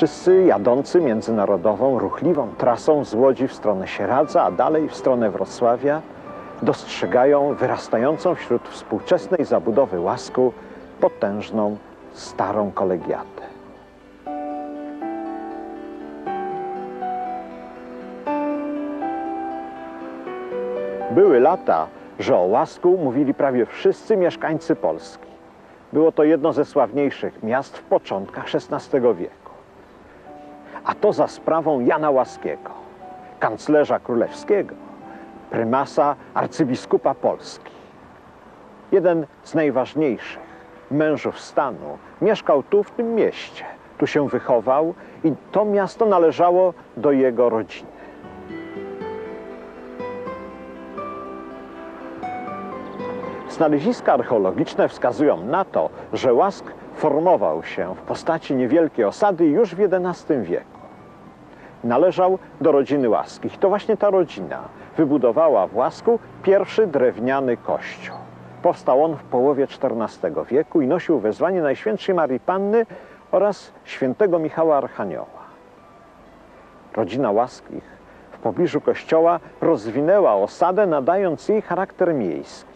Wszyscy jadący międzynarodową, ruchliwą trasą z Łodzi w stronę Sieradza, a dalej w stronę Wrocławia, dostrzegają wyrastającą wśród współczesnej zabudowy Łasku potężną, starą kolegiatę. Były lata, że o Łasku mówili prawie wszyscy mieszkańcy Polski. Było to jedno ze sławniejszych miast w początkach XVI wieku. To za sprawą Jana Łaskiego, kanclerza królewskiego, prymasa arcybiskupa Polski. Jeden z najważniejszych mężów stanu mieszkał tu w tym mieście. Tu się wychował i to miasto należało do jego rodziny. Znaleziska archeologiczne wskazują na to, że łask formował się w postaci niewielkiej osady już w XI wieku. Należał do rodziny łaskich. To właśnie ta rodzina wybudowała w Łasku pierwszy drewniany kościół. Powstał on w połowie XIV wieku i nosił wezwanie Najświętszej Marii Panny oraz świętego Michała Archanioła. Rodzina łaskich w pobliżu kościoła rozwinęła osadę, nadając jej charakter miejski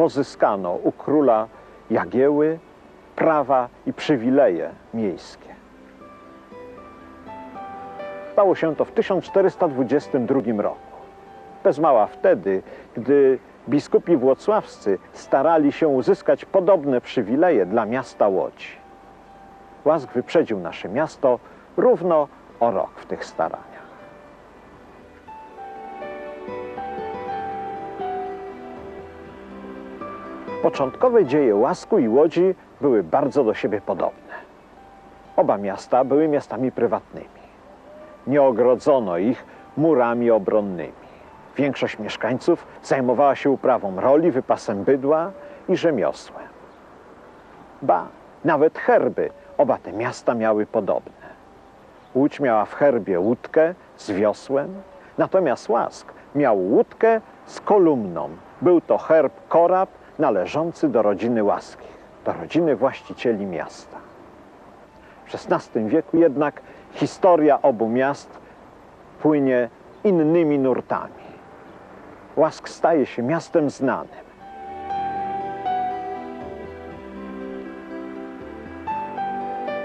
pozyskano u króla Jagieły prawa i przywileje miejskie. Stało się to w 1422 roku. Bez mała wtedy, gdy biskupi włocławscy starali się uzyskać podobne przywileje dla miasta Łodzi. Łask wyprzedził nasze miasto równo o rok w tych staraniach. Początkowe dzieje Łasku i Łodzi były bardzo do siebie podobne. Oba miasta były miastami prywatnymi. Nie ogrodzono ich murami obronnymi. Większość mieszkańców zajmowała się uprawą roli, wypasem bydła i rzemiosłem. Ba, nawet herby oba te miasta miały podobne. Łódź miała w herbie łódkę z wiosłem, natomiast Łask miał łódkę z kolumną. Był to herb korab należący do rodziny Łaskich, do rodziny właścicieli miasta. W XVI wieku jednak historia obu miast płynie innymi nurtami. Łask staje się miastem znanym.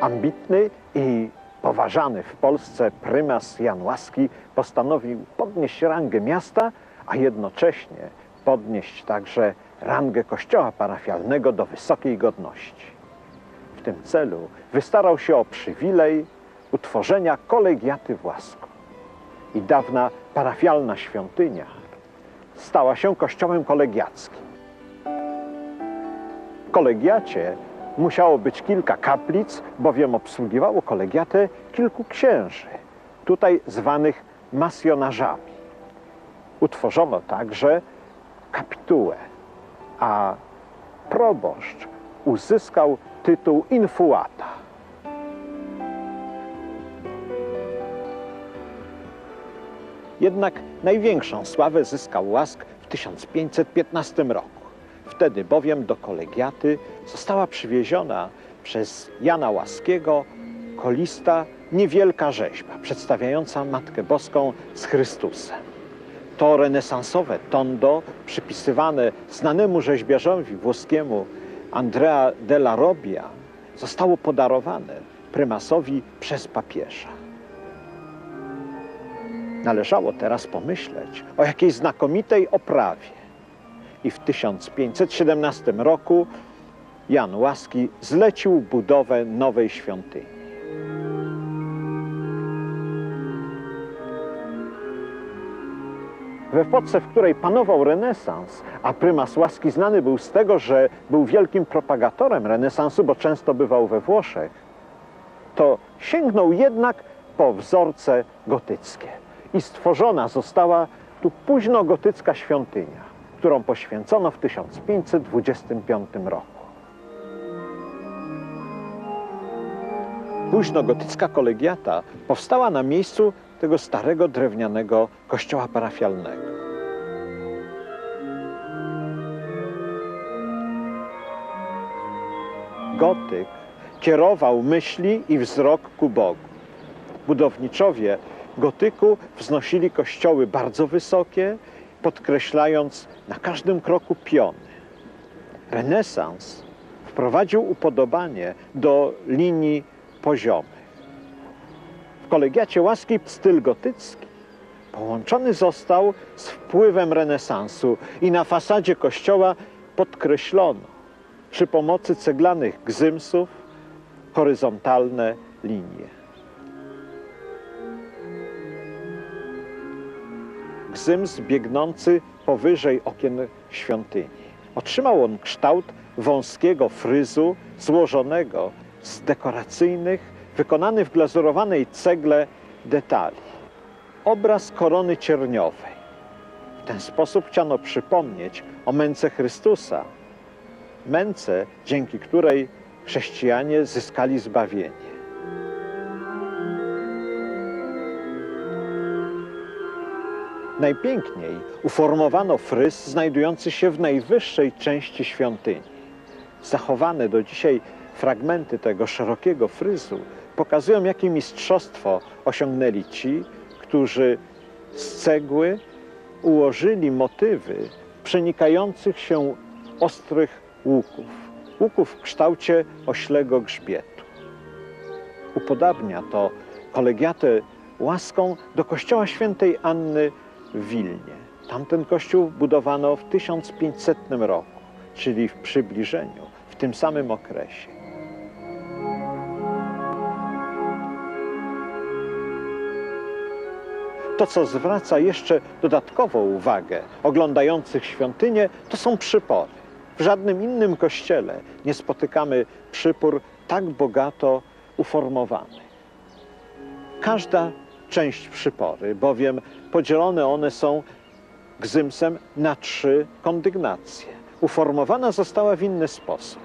Ambitny i poważany w Polsce prymas Jan Łaski postanowił podnieść rangę miasta, a jednocześnie podnieść także rangę kościoła parafialnego do wysokiej godności. W tym celu wystarał się o przywilej utworzenia kolegiaty w Łasku. I dawna parafialna świątynia stała się kościołem kolegiackim. W kolegiacie musiało być kilka kaplic, bowiem obsługiwało kolegiatę kilku księży, tutaj zwanych masjonarzami. Utworzono także kapitułę, a proboszcz uzyskał tytuł infuata. Jednak największą sławę zyskał Łask w 1515 roku. Wtedy bowiem do kolegiaty została przywieziona przez Jana Łaskiego kolista niewielka rzeźba przedstawiająca Matkę Boską z Chrystusem. To renesansowe tondo przypisywane znanemu rzeźbiarzowi włoskiemu Andrea della Robbia zostało podarowane prymasowi przez papieża. Należało teraz pomyśleć o jakiejś znakomitej oprawie. I w 1517 roku Jan Łaski zlecił budowę nowej świątyni. W epoce, w której panował renesans, a prymas Łaski znany był z tego, że był wielkim propagatorem renesansu, bo często bywał we Włoszech, to sięgnął jednak po wzorce gotyckie i stworzona została tu późnogotycka świątynia, którą poświęcono w 1525 roku. Późnogotycka kolegiata powstała na miejscu tego starego drewnianego kościoła parafialnego. Gotyk kierował myśli i wzrok ku Bogu. Budowniczowie gotyku wznosili kościoły bardzo wysokie, podkreślając na każdym kroku piony. Renesans wprowadził upodobanie do linii poziomych. W kolegiacie łaski styl gotycki połączony został z wpływem renesansu i na fasadzie kościoła podkreślono przy pomocy ceglanych gzymsów horyzontalne linie. Gzyms biegnący powyżej okien świątyni. Otrzymał on kształt wąskiego fryzu złożonego z dekoracyjnych, wykonany w glazurowanej cegle detali. Obraz korony cierniowej. W ten sposób chciano przypomnieć o męce Chrystusa, męce, dzięki której chrześcijanie zyskali zbawienie. Najpiękniej uformowano fryz znajdujący się w najwyższej części świątyni. Zachowane do dzisiaj fragmenty tego szerokiego fryzu pokazują, jakie mistrzostwo osiągnęli ci, którzy z cegły ułożyli motywy przenikających się ostrych łuków, łuków w kształcie oślego grzbietu. Upodabnia to kolegiatę łaską do kościoła świętej Anny w Wilnie. Tamten kościół budowano w 1500 roku, czyli w przybliżeniu, w tym samym okresie. To, co zwraca jeszcze dodatkową uwagę oglądających świątynię, to są przypory. W żadnym innym kościele nie spotykamy przypór tak bogato uformowanych. Każda część przypory, bowiem podzielone one są gzymsem na trzy kondygnacje. Uformowana została w inny sposób.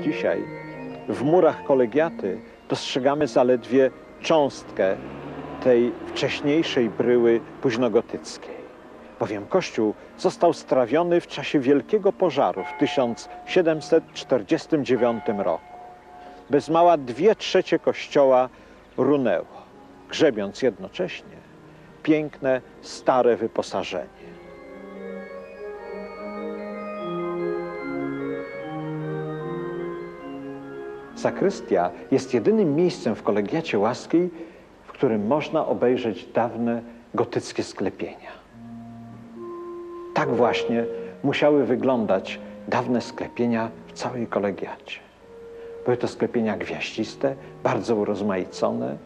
Dzisiaj w murach kolegiaty dostrzegamy zaledwie cząstkę tej wcześniejszej bryły późnogotyckiej. Bowiem kościół został strawiony w czasie wielkiego pożaru w 1749 roku. Bez mała dwie trzecie kościoła runęło, grzebiąc jednocześnie piękne, stare wyposażenie. Zakrystia jest jedynym miejscem w kolegiacie łaskiej, w którym można obejrzeć dawne gotyckie sklepienia. Tak właśnie musiały wyglądać dawne sklepienia w całej kolegiacie. Były to sklepienia gwiaździste, bardzo urozmaicone.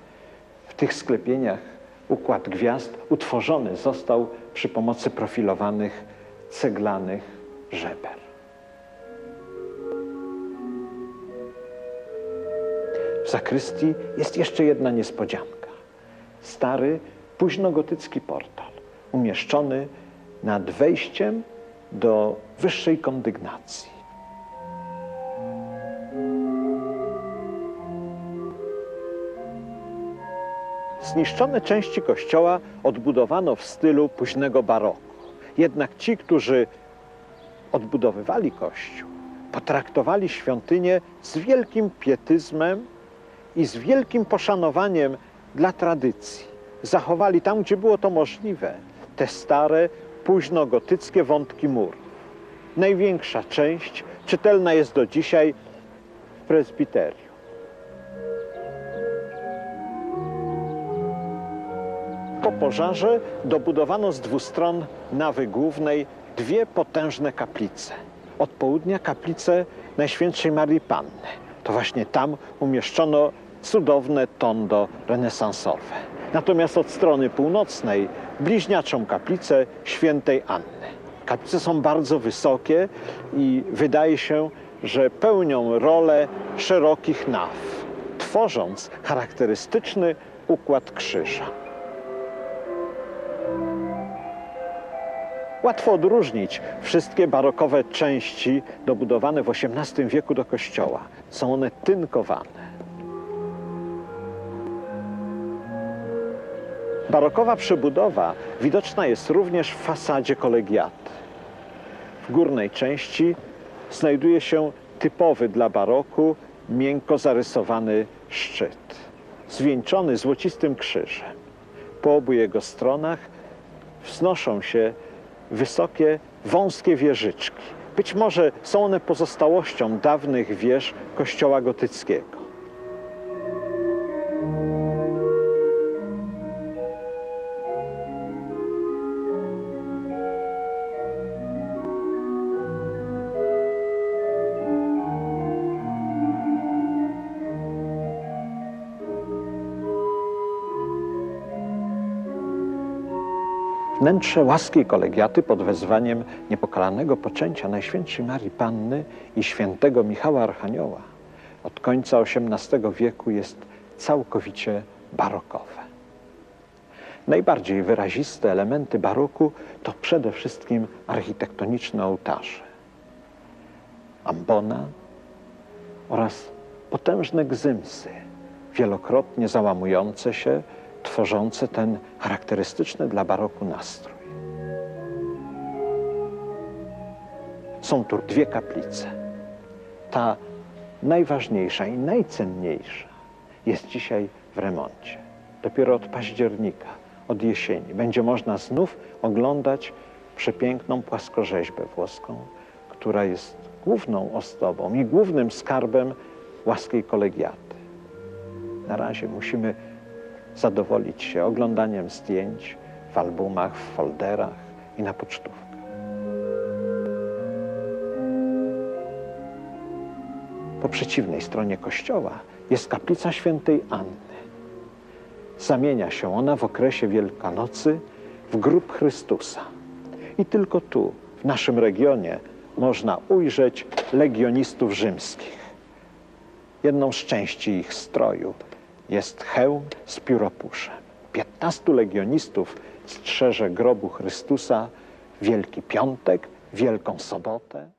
W tych sklepieniach układ gwiazd utworzony został przy pomocy profilowanych ceglanych żeber. W zakrystii jest jeszcze jedna niespodzianka. Stary, późnogotycki portal, umieszczony nad wejściem do wyższej kondygnacji. Zniszczone części kościoła odbudowano w stylu późnego baroku. Jednak ci, którzy odbudowywali kościół, potraktowali świątynię z wielkim pietyzmem i z wielkim poszanowaniem dla tradycji. Zachowali tam, gdzie było to możliwe, te stare, późnogotyckie wątki murów. Największa część czytelna jest do dzisiaj w prezbiterium. Po pożarze dobudowano z dwóch stron nawy głównej dwie potężne kaplice. Od południa kaplicę Najświętszej Marii Panny. To właśnie tam umieszczono cudowne tondo renesansowe. Natomiast od strony północnej bliźniaczą kaplicę Świętej Anny. Kaplice są bardzo wysokie i wydaje się, że pełnią rolę szerokich naw, tworząc charakterystyczny układ krzyża. Łatwo odróżnić wszystkie barokowe części dobudowane w XVIII wieku do kościoła. Są one tynkowane. Barokowa przebudowa widoczna jest również w fasadzie kolegiaty. W górnej części znajduje się typowy dla baroku miękko zarysowany szczyt, zwieńczony złocistym krzyżem. Po obu jego stronach wznoszą się wysokie, wąskie wieżyczki. Być może są one pozostałością dawnych wież kościoła gotyckiego. Wnętrze łaskiej kolegiaty pod wezwaniem niepokalanego poczęcia Najświętszej Marii Panny i świętego Michała Archanioła od końca XVIII wieku jest całkowicie barokowe. Najbardziej wyraziste elementy baroku to przede wszystkim architektoniczne ołtarze, ambona oraz potężne gzymsy, wielokrotnie załamujące się, tworzące ten charakterystyczny dla baroku nastrój. Są tu dwie kaplice. Ta najważniejsza i najcenniejsza jest dzisiaj w remoncie. Dopiero od października, od jesieni będzie można znów oglądać przepiękną płaskorzeźbę włoską, która jest główną ozdobą i głównym skarbem łaskiej kolegiaty. Na razie musimy zadowolić się oglądaniem zdjęć w albumach, w folderach i na pocztówkach. Po przeciwnej stronie kościoła jest kaplica świętej Anny. Zamienia się ona w okresie Wielkanocy w grób Chrystusa. I tylko tu, w naszym regionie, można ujrzeć legionistów rzymskich. Jedną z części ich stroju jest hełm z pióropuszem. Piętnastu legionistów strzeże grobu Chrystusa Wielki Piątek, Wielką Sobotę.